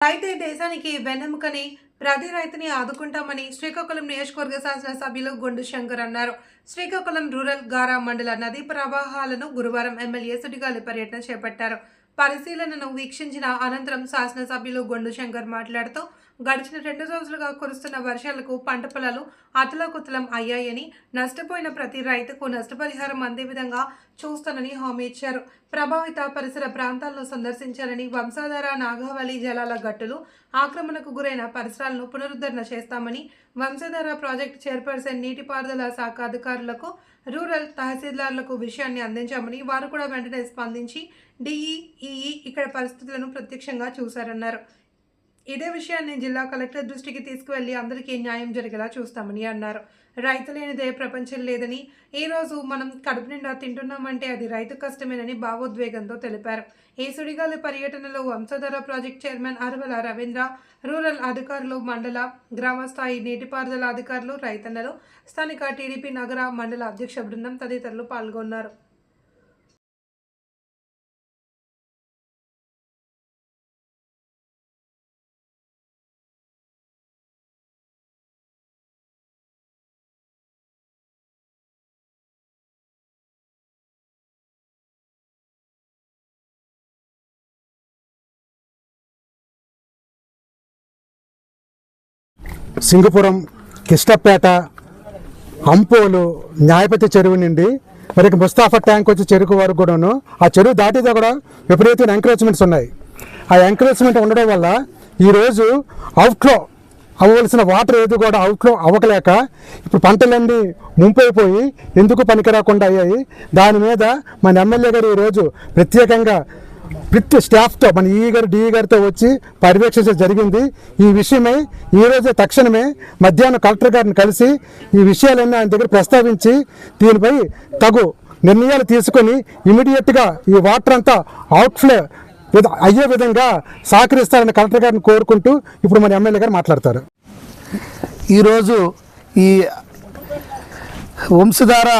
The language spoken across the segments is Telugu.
రైతే దేశానికి వెన్నెముకని ప్రతి రైతుని ఆదుకుంటామని శ్రీకాకుళం నియోజకవర్గ శాసనసభ్యులు గుండు శంకర్ అన్నారు. శ్రీకాకుళం రూరల్ గారా మండల నదీ ప్రవాహాలను గురువారం ఎమ్మెల్యే సుడిగాలి పర్యటన చేపట్టారు. పరిశీలనను వీక్షించిన అనంతరం శాసనసభ్యులు గొండు శంకర్ మాట్లాడుతూ గడిచిన రెండు రోజులుగా కురుస్తున్న వర్షాలకు పంట పొలాలు అతలాకుతలం అయ్యాయని నష్టపోయిన ప్రతి రైతుకు నష్టపరిహారం అందే విధంగా చూస్తానని హామీ ఇచ్చారు. ప్రభావిత పరిసర ప్రాంతాలను సందర్శించాలని వంశాధార నాగావళి జలాల గట్టులు ఆక్రమణకు గురైన పరిసరాలను పునరుద్ధరణ చేస్తామని వంశధార ప్రాజెక్టు చైర్పర్సన్ నీటిపారుదల శాఖ అధికారులకు రూరల్ తహసీల్దార్లకు విషయాన్ని అందించామని వారు కూడా వెంటనే స్పందించి డిఈఈ ఇక్కడ పరిస్థితులను ప్రత్యక్షంగా చూశారన్నారు. ఇదే విషయాన్ని జిల్లా కలెక్టర్ దృష్టికి తీసుకువెళ్ళి అందరికీ న్యాయం జరిగేలా చూస్తామని అన్నారు. రైతు లేనిదే ప్రపంచం లేదని ఈ రోజు మనం కడుపు నిండా తింటున్నామంటే అది రైతు కష్టమేనని భావోద్వేగంతో తెలిపారు. ఈ సుడిగాలి పర్యటనలో Vamsadhara project chairman Aravala Ravindra rural అధికారులు మండల గ్రామ స్థాయి నీటిపారుదల అధికారులు రైతన్నలు స్థానిక టీడీపీ నగర మండల అధ్యక్ష బృందం తదితరులు పాల్గొన్నారు. సింగపురం కిష్టపేట అంపోలు న్యాయపతి చెరువు నుండి మరి ముస్తాఫా ట్యాంక్ వచ్చి చెరుకు వరకు కూడాను ఆ చెరువు దాటితే కూడా విపరీతమైన ఎంకరేజ్మెంట్స్ ఉన్నాయి. ఆ ఎంకరేజ్మెంట్ ఉండడం వల్ల ఈరోజు అవుట్లో అవ్వవలసిన వాటర్ ఏది కూడా అవుట్లో అవ్వకలేక ఇప్పుడు పంటలన్నీ ముంపైపోయి ఎందుకు పనికిరాకుండా అయ్యాయి? దాని మీద మన ఎమ్మెల్యే గారు ఈరోజు ప్రత్యేకంగా ప్రతి స్టాఫ్తో మన ఈ గారు డిఈ గారితో వచ్చి పర్యవేక్షించడం జరిగింది. ఈ విషయమై ఈరోజే తక్షణమే మధ్యాహ్నం కలెక్టర్ గారిని కలిసి ఈ విషయాలన్నీ ఆయన దగ్గర ప్రస్తావించి దీనిపై తగు నిర్ణయాలు తీసుకొని ఇమీడియట్గా ఈ వాటర్ అంతా అవుట్ఫ్లో విధ- అయ్యే విధంగా సహకరిస్తారని కలెక్టర్ గారిని కోరుకుంటూ ఇప్పుడు మన ఎమ్మెల్యే గారు మాట్లాడతారు. ఈరోజు ఈ వంశధార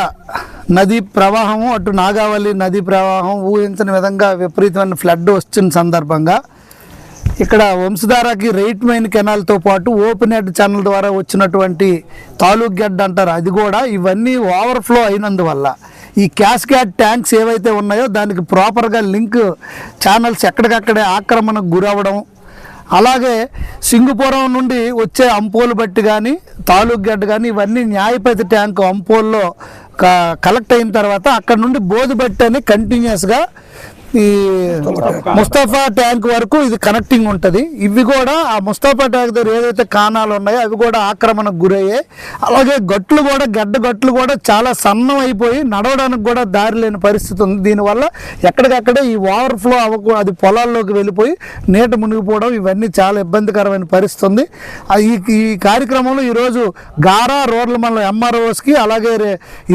నది ప్రవాహము అటు నాగావళి నదీ ప్రవాహం ఊహించని విధంగా విపరీతమైన ఫ్లడ్ వచ్చిన సందర్భంగా ఇక్కడ వంశధారకి రైట్ మైన్ కెనాల్తో పాటు ఓపెన్ హెడ్ ఛానల్ ద్వారా వచ్చినటువంటి తాలూక్ గడ్డ అంటారు. అది కూడా ఇవన్నీ ఓవర్ఫ్లో అయినందువల్ల. ఈ క్యాస్క్యాడ్ ట్యాంక్స్ ఏవైతే ఉన్నాయో దానికి ప్రాపర్గా లింక్ ఛానల్స్ ఎక్కడికక్కడే ఆక్రమణకు గురవడం అలాగే సింగుపురం నుండి వచ్చే అంపోలు బట్టి కానీ తాలూక్ గడ్డ కానీ ఇవన్నీ న్యాయపతి ట్యాంకు అంపోల్లో క- కలెక్ట్ అయిన తర్వాత అక్కడ నుండి బోధుబట్టి అని కంటిన్యూస్గా ఈ ముస్తఫా ట్యాంక్ వరకు ఇది కనెక్టింగ్ ఉంటుంది. ఇవి కూడా ఆ ముస్తఫా ట్యాంక్ దగ్గర ఏదైతే కాణాలు ఉన్నాయో అవి కూడా ఆక్రమణకు గురయ్యాయి. అలాగే గట్లు కూడా గడ్డ గట్లు కూడా చాలా సన్నం అయిపోయి నడవడానికి కూడా దారి లేని పరిస్థితి ఉంది. దీనివల్ల ఎక్కడికక్కడే ఈ ఓవర్ఫ్లో అవ్వకు అది పొలాల్లోకి వెళ్ళిపోయి నీట మునిగిపోవడం ఇవన్నీ చాలా ఇబ్బందికరమైన పరిస్థితి ఉంది. ఈ ఈ కార్యక్రమంలో ఈరోజు గారా రోడ్ల మండలం ఎంఆర్ఓస్కి అలాగే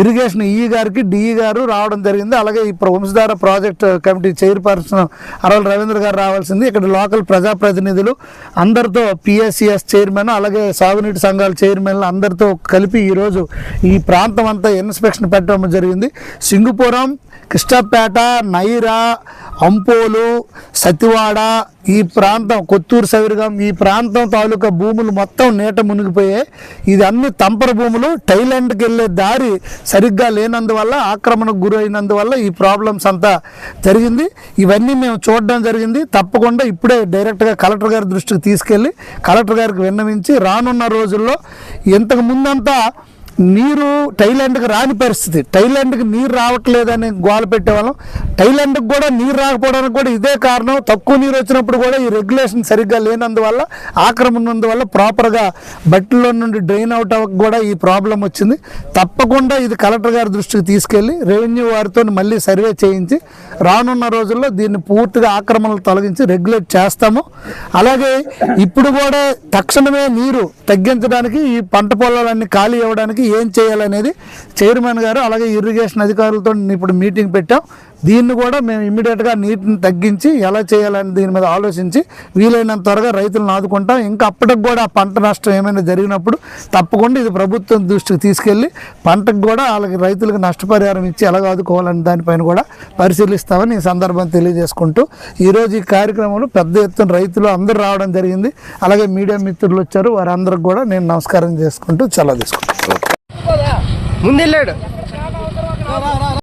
ఇరిగేషన్ ఈ గారికి డిఈ గారు రావడం జరిగింది. అలాగే ఈ Vamsadhara project committee chairperson Araval Ravindra గారు రావాల్సింది. ఇక్కడ లోకల్ ప్రజాప్రతినిధులు అందరితో పిఎస్సిఎస్ చైర్మన్ అలాగే సాగునీటి సంఘాల చైర్మన్లు అందరితో కలిపి ఈరోజు ఈ ప్రాంతం అంతా ఇన్స్పెక్షన్ పెట్టడం జరిగింది. సింగుపురం కృష్ణపేట నైరా అంపోలు సతివాడ ఈ ప్రాంతం కొత్తూరు సవిరగం ఈ ప్రాంతం తాలూకా భూములు మొత్తం నీట మునిగిపోయాయి ఇది అన్ని తంపర భూములు థైలాండ్కి వెళ్ళే దారి సరిగ్గా లేనందువల్ల ఆక్రమణకు గురైనందువల్ల ఈ ప్రాబ్లమ్స్ అంతా జరిగింది. ఇవన్నీ మేము చూడడం జరిగింది. తప్పకుండా ఇప్పుడే డైరెక్ట్గా కలెక్టర్ గారి దృష్టికి తీసుకెళ్ళి కలెక్టర్ గారికి విన్నవించి రానున్న రోజుల్లో ఇంతకు ముందంతా నీరు టైలాండ్కి రాని పరిస్థితి. టైలాండ్కి నీరు రావట్లేదని గోల పెట్టేవాళ్ళం. థైలాండ్కి కూడా నీరు రాకపోవడానికి కూడా ఇదే కారణం. తక్కువ నీరు వచ్చినప్పుడు కూడా ఈ రెగ్యులేషన్ సరిగ్గా లేనందువల్ల ఆక్రమణందువల్ల ప్రాపర్గా బట్టిలో నుండి డ్రైన్ అవుట్ అవ్వక కూడా ఈ ప్రాబ్లం వచ్చింది. తప్పకుండా ఇది కలెక్టర్ గారి దృష్టికి తీసుకెళ్ళి రెవెన్యూ వారితో మళ్ళీ సర్వే చేయించి రానున్న రోజుల్లో దీన్ని పూర్తిగా ఆక్రమణలు తొలగించి రెగ్యులేట్ చేస్తాము. అలాగే ఇప్పుడు కూడా తక్షణమే నీరు తగ్గించడానికి ఈ పంట పొలాలన్నీ ఖాళీ అవ్వడానికి ఏం చేయాలనేది చైర్మన్ గారు అలాగే ఇరిగేషన్ అధికారులతో ఇప్పుడు మీటింగ్ పెట్టాం. దీన్ని కూడా మేము ఇమ్మీడియట్గా నీటిని తగ్గించి ఎలా చేయాలని దీని మీద ఆలోచించి వీలైనంత త్వరగా రైతులను ఆదుకుంటాం. ఇంకా అప్పటికి కూడా పంట నష్టం ఏమైనా జరిగినప్పుడు తప్పకుండా ఇది ప్రభుత్వం దృష్టికి తీసుకెళ్ళి పంటకు కూడా వాళ్ళకి రైతులకు నష్టపరిహారం ఇచ్చి ఎలా ఆదుకోవాలని దానిపైన కూడా పరిశీలిస్తామని ఈ సందర్భం తెలియజేసుకుంటూ ఈరోజు ఈ కార్యక్రమంలో పెద్ద ఎత్తున రైతులు అందరూ రావడం జరిగింది. అలాగే మీడియా మిత్రులు వచ్చారు. వారందరికి కూడా నేను నమస్కారం చేసుకుంటూ సెలవు తీసుకుంటాను. ముందెళ్ళాడు.